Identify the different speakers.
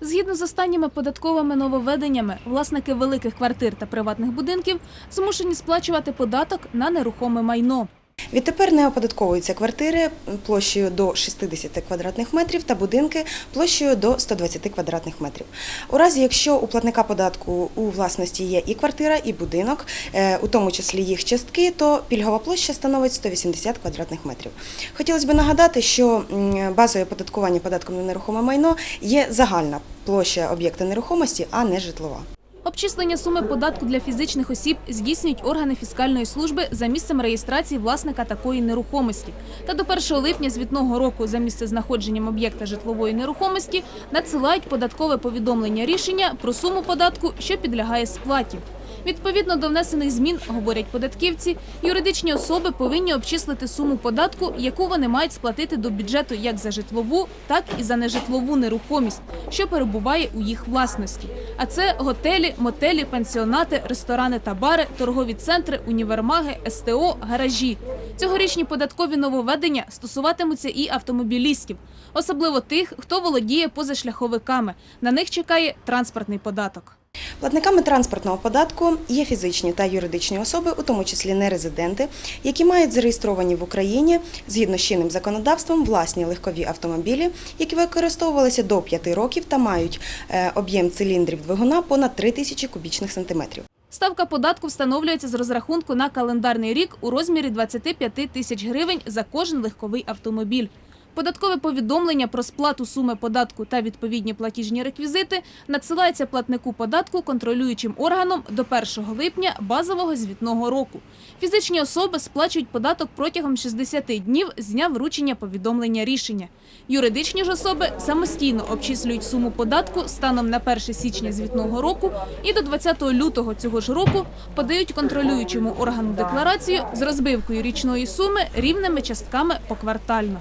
Speaker 1: Згідно з останніми податковими нововведеннями, власники великих квартир та приватних будинків змушені сплачувати податок на нерухоме майно.
Speaker 2: Відтепер не оподатковуються квартири площею до 60 квадратних метрів та будинки площею до 120 квадратних метрів. У разі, якщо у платника податку у власності є і квартира, і будинок, е, у тому числі їх частки, то пільгова площа становить 180 квадратних метрів. Хотілося б нагадати, що базою оподаткування податком на нерухоме майно є загальна площа об'єкта нерухомості, а не житлова.
Speaker 1: Обчислення суми податку для фізичних осіб здійснюють органи фіскальної служби за місцем реєстрації власника такої нерухомості. Та до 1 липня звітного року за місцезнаходженням об'єкта житлової нерухомості надсилають податкове повідомлення рішення про суму податку, що підлягає сплаті. Відповідно до внесених змін, говорять податківці, юридичні особи повинні обчислити суму податку, яку вони мають сплатити до бюджету як за житлову, так і за нежитлову нерухомість, що перебуває у їх власності. А це готелі, мотелі, пансіонати, ресторани та бари, торгові центри, універмаги, СТО, гаражі. Цьогорічні податкові нововведення стосуватимуться і автомобілістів, особливо тих, хто володіє позашляховиками. На них чекає транспортний податок.
Speaker 2: Платниками транспортного податку є фізичні та юридичні особи, у тому числі нерезиденти, які мають зареєстровані в Україні згідно з чинним законодавством власні легкові автомобілі, які використовувалися до 5 років та мають е, об'єм циліндрів двигуна понад 3 тисячі кубічних сантиметрів.
Speaker 1: Ставка податку встановлюється з розрахунку на календарний рік у розмірі 25 тисяч гривень за кожен легковий автомобіль. Податкове повідомлення про сплату суми податку та відповідні платіжні реквізити надсилається платнику податку контролюючим органом до 1 липня базового звітного року. Фізичні особи сплачують податок протягом 60 днів з дня вручення повідомлення рішення. Юридичні ж особи самостійно обчислюють суму податку станом на 1 січня звітного року і до 20 лютого цього ж року подають контролюючому органу декларацію з розбивкою річної суми рівними частками поквартально.